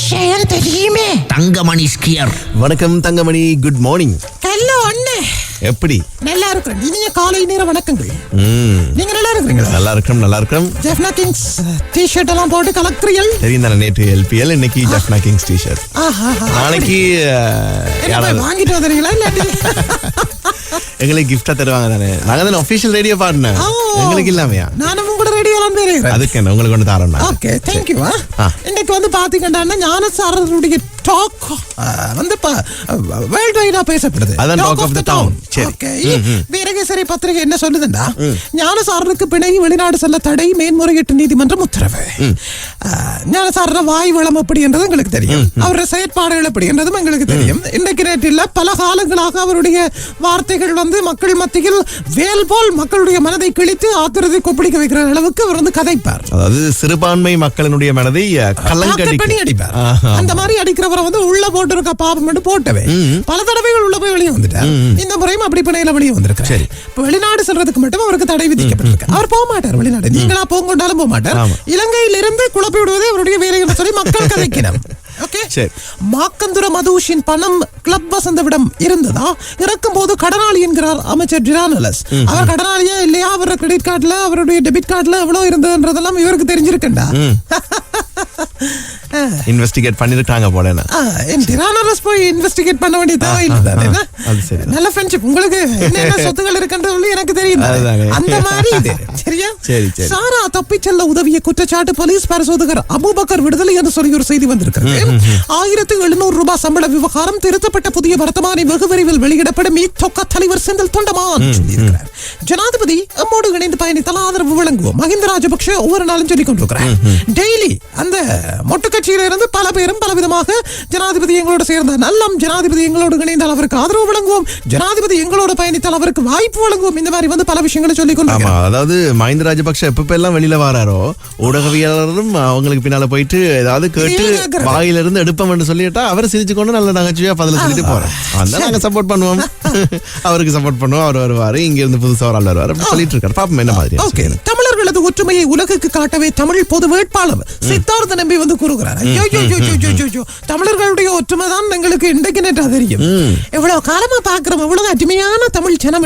விஷயம் தெரியுமே. தங்கமணி ஸ்கியர். வணக்கம் தங்கமணி குட் மார்னிங் கல்ல ஒண்ணு எப்படி? நல்லா இருக்கிறேன். இனிய காலை நேர வணக்கங்கள். ம், நீங்க நல்லா இருக்கிறீங்களா? நல்லா இருக்கிறோம் நல்லா இருக்கிறோம் ஜெஃப்னா கிங்ஸ் டி ஷர்ட் எல்லாம் போட்டு கலக்குறீர்கள்? தெரியும் தானே நேற்று எல்பிஎல் இன்னைக்கு ஜஃப்னா கிங்ஸ் டிஷர்ட் ஆஹா நாளைக்கு வாங்கிட்டு வந்துறீங்களா இல்லாட்டி எங்களுக்கு கிஃப்டா தருவாங்க தானே. நாங்க தானே ஒபிஷியல் ரேடியோ பாடினேன். எங்களுக்கு இல்லாமையா? நானும் கூட ரெடியெல்லாம் பேருகிறேன் அதுக்கு என்ன உங்களுக்கு ஒன்று தரோம் நான். ஓகே தேங்க்யூ ஆ. இன்னைக்கு வந்து பாத்தீங்கன்னா ஞான சாரருடைய டாக் வந்து வேர்ல்ட் வைடா பேசப்படுது. அதான் of the Town. சரி. ஓகே வீரகேசரி பத்திரிகை என்ன சொல்லுதுண்டா ஞானசாரருக்கு பிணை வெளிநாடு செல்ல தடை மேன்முறையீட்டு நீதிமன்றம் உத்தரவு. ஞானசாரர வாய் வளம் அப்படி என்றது எங்களுக்கு தெரியும். அவருடைய செயற்பாடுகள் அப்படி என்றதும் எங்களுக்கு தெரியும். இன்றைக்கு நேற்றில் பல காலங்களாக அவருடைய வார்த்தைகள் வந்து மக்கள் மத்தியில் வேல் போல் மக்களுடைய மனதை கிழித்து ஆத்திரத்தை கொப்பளிக்க வைக்கிற அளவுக்கு அவர் வந்து கதைப்பார். அதாவது சிறுபான்மை மக்களினுடைய மனதை கலங்கடிக்க அடிப்பார். அந்த மாதிரி அடிக்கிறவரை வந்து உள்ள போட்டிருக்க பாவம் மட்டும் போட்டவே. பல தடவைகள் உள்ள போய் வெளியே வந்துட்டார். இந்த முறையும் அப்படி பிணையில வெளியே வந்திருக்காரு சரி. இப்ப வெளிநாடு செல்றதுக்கு மட்டும் அவருக்கு தடை விதிக்கப்பட்டிருக்கு. அவர் போக மாட்டார் வெளிநாடு. நீங்களா போங்கொண்டாலும் போக மாட்டார். இலங்கையிலிருந்து குழப்பி விடுவதே அவருடைய வேலை என்று சொல்லி மக்கள் சரி. மாக்கந்துர மதுஷின் பணம் கிளப் வசந்தவிடம் இருந்ததா? இறக்கும் போது கடனாளி என்கிறார் அமைச்சர் டிரானலஸ். அவர் கடனாளியா இல்லையா? அவரோட கிரெடிட் கார்டுல அவருடைய டெபிட் கார்டுல எவ்வளவு இருந்ததுன்றதெல்லாம் இவருக்கு தெரிஞ்சிருக்கண்டா? இன்வெஸ்டிகேட் பண்ணிருக்காங்க போல என்ன. டிரானலஸ் போய் இன்வெஸ்டிகேட் பண்ண வேண்டிய தேவை இல்லை என்ன? நல்ல ஃப்ரெண்ட்ஷிப் உங்களுக்கு என்னென்ன சொத்துகள் இருக்குன்றது எனக்கு தெரியும். அந்த மாதிரி இது. சரியா? சரி, தப்பிச் செல்ல உதவிய குற்றச்சாட்டு போலீஸ் பரிசோதகர் அபூபக்கர் விடுதலை என்று சொல்லி ஒரு செய்தி வந்திருக்கிறது. ஆயிரத்து எழுநூறு ரூபாய் சம்பள விவகாரம் திருத்தப்பட்ட புதிய வர்த்தமானி வெகு விரைவில் வெளியிடப்படும் இத்தொக்க தலைவர் செந்தில் தொண்டமான் ஜனாதிபதி நம்மோடு இணைந்து பயணித்தால் ஆதரவு வழங்குவோம். மஹிந்த ராஜபக்ஷ ஒவ்வொரு நாளும் சொல்லிக் கொண்டிருக்கிறார் டெய்லி அந்த மொட்டு கட்சியில இருந்து பல பேரும் பலவிதமாக ஜனாதிபதி எங்களோடு சேர்ந்த நல்லம் ஜனாதிபதி எங்களோடு இணைந்தால் அவருக்கு ஆதரவு வழங்குவோம். ஜனாதிபதி எங்களோடு பயணித்தால் அவருக்கு வாய்ப்பு வழங்குவோம். இந்த மாதிரி வந்து பல விஷயங்களை சொல்லிக் ஆமா கொண்டிருக்கிறார் அதாவது மஹிந்த ராஜபக்ஷ எப்ப எல்லாம் வெளியில வராரோ ஊடகவியலாளரும் அவங்களுக்கு பின்னால போயிட்டு ஏதாவது கேட்டு இதே கேக்குறது. வாயில இருந்து எடுப்போம்னு சொல்லிட்டா அவர் சிரிச்சு கொண்டு நல்ல நகைச்சுவையா பதில சொல்லிட்டு போறோம் அதான் நாங்க சப்போர்ட் பண்ணுவோம். அவருக்கு சப்போர்ட் பண்ணுவோம். அவர் வருவாரு. இங்க இருந்து புதுசா ஒரு ஆள் வருவாரு சொல்லிட்டு இருக்காரு. பாப்போம் என்ன மாதிரி ஓகே. தமிழர்களது ஒற்றுமையை உலகுக்கு காட்டவே தமிழ் பொது வேட்பாளர் சித்தார்த்த நம்பி வந்து கூறுகிறார். தமிழர்களுடைய ஒற்றுமை தான் எங்களுக்கு இன்றைக்கு நேற்றா தெரியும் எவ்வளவு காலமா பார்க்கிறோம் எவ்வளவு அருமையான தமிழ் ஜனம்.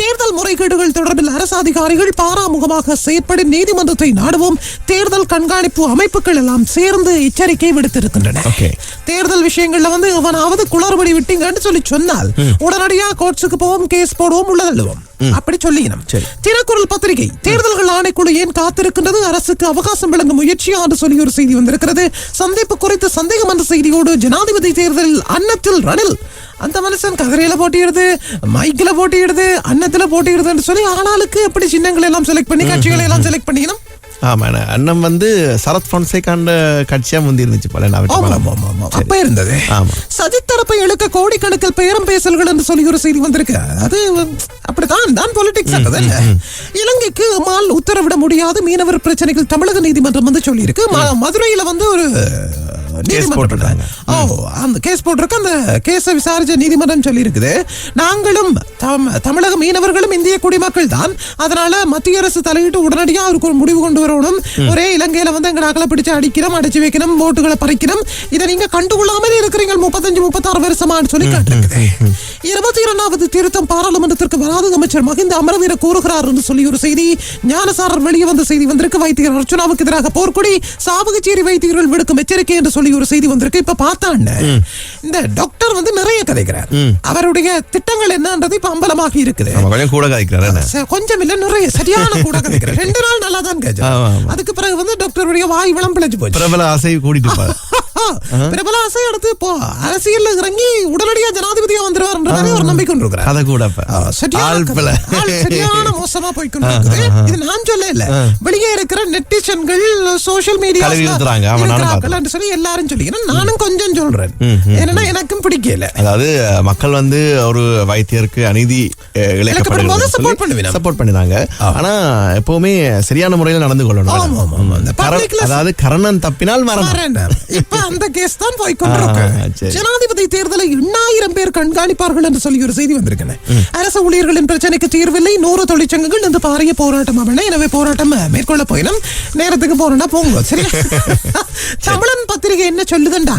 தேர்தல் முறைகேடுகள் தொடர்பில் அரசு அதிகாரிகள் பாராமுகமாக செயற்படும் நீதிமன்றத்தை நாடுவோம். தேர்தல் கண்காணிப்பு அமைப்புகள் எல்லாம் சேர்ந்து எச்சரிக்கை விடுத்திருக்கின்றன. தேர்தல் விஷயங்கள்ல வந்து அவனாவது குளறுபடி விட்டீங்கன்னு சொல்லி சொன்னால் உடனடியா கோர்ட்ஸுக்கு போவோம் கேஸ் போடுவோம் உள்ள தள்ளுவோம். அப்படி சரி. தினக்குரல் பத்திரிகை தேர்தல்கள் ஆணைக்குழு ஏன் காத்திருக்கின்றது? அரசுக்கு அவகாசம் வழங்கும் முயற்சியா? என்று சொல்லி ஒரு செய்தி வந்திருக்கிறது. சந்திப்பு குறித்து சந்தேகம் என்ற செய்தியோடு ஜனாதிபதி தேர்தலில் அன்னத்தில் ரணில். அந்த மனுஷன் கதிரையில போட்டியிடுது மைக்கில போட்டியிடுது அன்னத்துல போட்டியிடுதுன்னு சொல்லி ஆளாளுக்கு எப்படி சின்னங்களை எல்லாம் செலக்ட் பண்ணி கட்சிகளை எல்லாம் செலக்ட் பண்ணிக்கணும் ஆமா அண்ணா. அண்ணன் வந்து சரத் பொன்சேகாண்ட கட்சியா முந்தி இருந்துச்சு போல. அப்ப இருந்தது. சஜித் தரப்பை இழுக்க கோடிக்கணக்கில் பேரம் பேசல்கள் என்று சொல்லி ஒரு செய்தி வந்திருக்கு. அது அப்படித்தான். தான் பொலிட்டிக்ஸ் இலங்கைக்கு மால் உத்தரவிட முடியாது மீனவர் பிரச்சனைகள் தமிழக நீதிமன்றம் வந்து சொல்லியிருக்கு. மதுரையில வந்து ஒரு நீதிமன்றம் போட்டிருக்காங்க. ஓ அந்த கேஸ் போட்டிருக்கு. அந்த கேஸை விசாரிச்ச நீதிமன்றம் நாங்களும் தம்- தமிழக மீனவர்களும் இந்திய குடிமக்கள் தான். அதனால மத்திய அரசு தலையிட்டு உடனடியா அவருக்கு ஒரு முடிவு கொண்டு வரணும். ஒரே இலங்கையில வந்து எங்க நாக்களை பிடிச்சு அடிக்கிறோம் அடிச்சு வைக்கணும் போட்டுகளை பறிக்கணும் இதை நீங்க கண்டுகொள்ளாமல் இருக்கிறீங்க முப்பத்தஞ்சு முப்பத்தாறு வருஷமான்னு சொல்லி காட்டிருக்குது. இருபத்தி இரண்டாவது திருத்தம் பாராளுமன்றத்திற்கு வராது அமைச்சர் மகிந்த அமரவீர கூறுகிறார் என்று சொல்லி ஒரு செய்தி ஞானசாரர் வெளியே வந்த செய்தி வந்திருக்கு. வைத்தியர் அர்ச்சுனாவுக்கு எதிராக போர்க்குடி சாவகச்சேரி வைத்தியர்கள் விடுக்கும் எச்சரிக்கை என்று சொல்லி ஒரு செய்தி வந்திருக்கு. இப்ப பார்த்தாண்ட இந்த டாக்டர் வந்து நிறைய கதைக்கிறார். அவருடைய திட்டங்கள் என்னன்றது இப்ப அம்பலமாகி இருக்குது. கூட கதைக்கிறாரு கொஞ்சம் இல்ல நிறைய சரியான கூட கதைக்கிறார். ரெண்டு நாள் நல்லா தான் கேஜா. அதுக்கு பிறகு வந்து டாக்டருடைய வாய் விளம் பிழைச்சு போச்சு. பிரபல ஆசை கூட்டிட்டு இருப்பாரு பிரபல ஆசை அடுத்து இப்போ அரசியல்ல இறங்கி உடனடியா ஜனாதிபதியா வந்துருவாருன்றதாலே ஒரு நம்பிக்கை கொண்டிருக்கிறார் அதை கூட சரியான மோசமா போய்க்கொண்டிருக்குது. இது நான் சொல்ல இல்ல. வெளியே இருக்கிற நெட்டிசன்கள் சோஷியல் மீடியா பார்த்தேன். சொல்லி எல்லாரும் சொல்லிக்கிறேன் நானும் கொஞ்சம் சொல்றேன். ஏன்னா எனக்கும் பிடிக்கல. அதாவது மக்கள் வந்து ஒரு வைத்தியருக்கு அநீதி இழைக்கப்படும். சப்போர்ட் பண்ணினாங்க. ஆனா எப்பவுமே சரியான முறையில் நடந்து கொள்ளணும். அதாவது கரணன் தப்பினால் மரணம். இப்ப அந்த கேஸ் தான் போய் கொண்டிருக்கு. ஆ, சரி. ஜனாதிபதி தேர்தலை எண்ணாயிரம் பேர் கண்காணிப்பார்கள் என்று சொல்லி ஒரு செய்தி வந்திருக்கேன் அரசு ஊழியர்களின் பிரச்சனைக்கு தீர்வில்லை நூறு தொழிற்சங்கங்கள் இந்த பாரிய போராட்டம் அவன எனவே போராட்டம் மேற்கொள்ள போயினும். நேரத்துக்கு போறேன்னா போங்க சரி தமிழன் பத்திரிகை என்ன சொல்லுதுண்டா?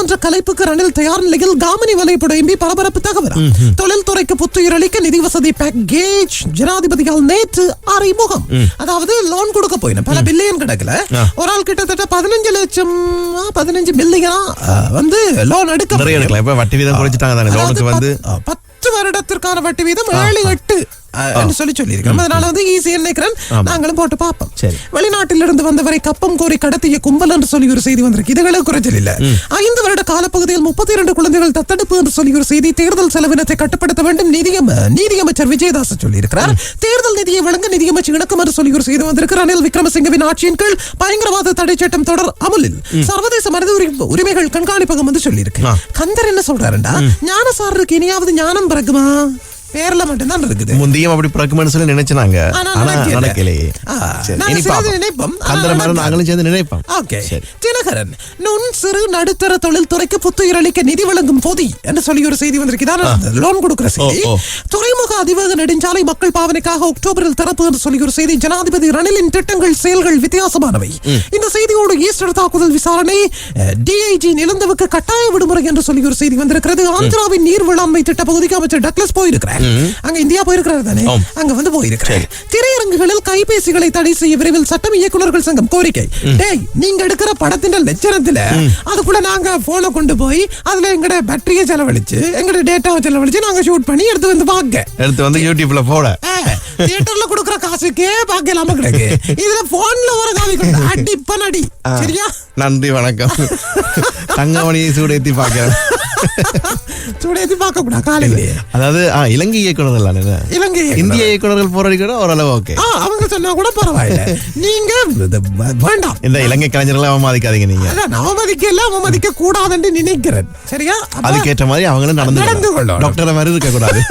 பாராளுமன்ற கலைப்புக்கு ரணில் தயார் நிலையில் காமினி வலைப்பட எம்பி பரபரப்பு தகவல். தொழில்துறைக்கு புத்துயிர் அளிக்க நிதி வசதி பேக்கேஜ் ஜனாதிபதியால் நேற்று அறிமுகம். அதாவது லோன் கொடுக்க போயின பல பில்லியன் கிடக்கல. ஒரு ஆள் கிட்டத்தட்ட பதினஞ்சு லட்சம் பதினஞ்சு பில்லியனா வந்து லோன் எடுக்க வட்டி வீதம் குறைச்சிட்டாங்க பத்து வருடத்திற்கான வட்டி வீதம் ஏழு எட்டு. என்று சொல்லி சொல்லியிருக்கிறோம். அதனால வந்து ஈஸி நினைக்கிறேன் நாங்களும் போட்டு பார்ப்போம். சரி. வெளிநாட்டில் இருந்து வந்தவரை கப்பம் கோரி கடத்திய கும்பல் என்று சொல்லி ஒரு செய்தி வந்திருக்கு. இதுகளுக்கு குறைச்சல் இல்ல. ஐந்து வருட காலப்பகுதியில் முப்பத்தி இரண்டு குழந்தைகள் தத்தெடுப்பு என்று சொல்லி ஒரு செய்தி தேர்தல் செலவினத்தை கட்டுப்படுத்த வேண்டும். நிதியம் நீதியமைச்சர் விஜயதாஸ் சொல்லியிருக்கிறார். தேர்தல் நிதியை வழங்க நிதியமைச்சர் இணக்கம் என்று சொல்லி ஒரு செய்தி வந்திருக்கு ரணில் விக்ரமசிங்கவின் ஆட்சியின் கீழ் பயங்கரவாத தடை சட்டம் தொடர் அமலில். சர்வதேச மனித உரிமைகள் கண்காணிப்பகம் வந்து சொல்லியிருக்கு. கந்தர் என்ன சொல்றாருண்டா? ஞானசாரருக்கு இனியாவது ஞானம் பிறகுமா பேர்ல மட்டும்தான் இருக்குது. முந்தியும் அப்படி பிறக்குமென்னு சொல்லி நினைச்சாங்க ஆனா ஆனா நடக்கல. நடக்கலையே. நினைப்போம், கந்தர மாதிரி. நாங்களும் சேர்ந்து நினைப்போம். ஓகே. தினகரன் நுண் சிறு நடுத்தர தொழில்துறைக்கு புத்துயிர் அளிக்க நிதி வழங்கும் பொதி என்று சொல்லி ஒரு செய்தி வந்திருக்கு லோன் கொடுக்கிற செய்தி. துறைமுக அதிவேக நெடுஞ்சாலை மக்கள் பாவனைக்காக அக்டோபரில் திறப்பு என்று சொல்லி ஒரு செய்தி. ஜனாதிபதி ரணிலின் திட்டங்கள் செயல்கள் வித்தியாசமானவை. இந்த செய்தியோடு ஈஸ்டர் தாக்குதல் விசாரணை டிஐஜி நிலந்தவுக்கு கட்டாய விடுமுறை என்று சொல்லி ஒரு செய்தி வந்திருக்கிறது. ஆந்திராவின் நீர் வேளாண்மை திட்ட பகுதிக்கு அமைச்சர் டக்ளஸ் போயிருக்கிறார். அங்க இந்தியா போயிருக்கிறார் தானே. அங்க வந்து போயிருக்கிறார். திரையரங்குகளில் கைபேசிகளை தடை செய்ய விரைவில் சட்டம் இயக்குநர்கள் சங்கம் கோரிக்கை. டேய் நீங்க எடுக்கிற படத்தின் லட்சணத்துல அதுக்குள்ள நாங்க போனை கொண்டு போய் அதுல எங்கட பேட்டரியை செலவழிச்சு எங்கட டேட்டாவை செலவழிச்சு நாங்க ஷூட் பண்ணி எடுத்து வந்து பாக்க எடுத்து வந்து யூடியூப்ல போட. தியேட்டர்ல கொடுக்கிற காசுக்கே பாக்கலாம கிடக்கு. இதுல போன்ல ஒரு காவி அடி பண்ணடி. சரியா? நன்றி வணக்கம். தங்கமணியை சூடேத்தி பார்க்கிறேன். சூடேத்தி பார்க்க கூடாது? காலையிலேயே அதாவது ஆ, இலங்கை இயக்குனர்கள்? இலங்கை. இந்திய இயக்குனர்கள் போராடிக்கிற ஓரளவு ஓகே. அவங்க சொன்னா கூட பரவாயில்ல. நீங்க வேண்டாம். இந்த இலங்கை கலைஞர்களை அவமதிக்காதீங்க நீங்க. அவமதிக்க இல்ல அவமதிக்க கூடாதுன்னு நினைக்கிறேன். சரியா? அதுக்கேற்ற மாதிரி அவங்களும் நடந்து நடந்து கொள்ளணும். டாக்டர் மாதிரி இருக்க கூடாது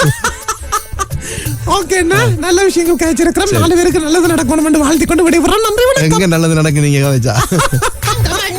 ஓகேண்ணா நல்ல விஷயங்கள் கிடைச்சிருக்கிறோம். நாலு பேருக்கு நல்லது நடக்கணும் வாழ்த்தி கொண்டு விடைபெறோம் நன்றி வணக்கம். நல்லது நடக்கு நீங்க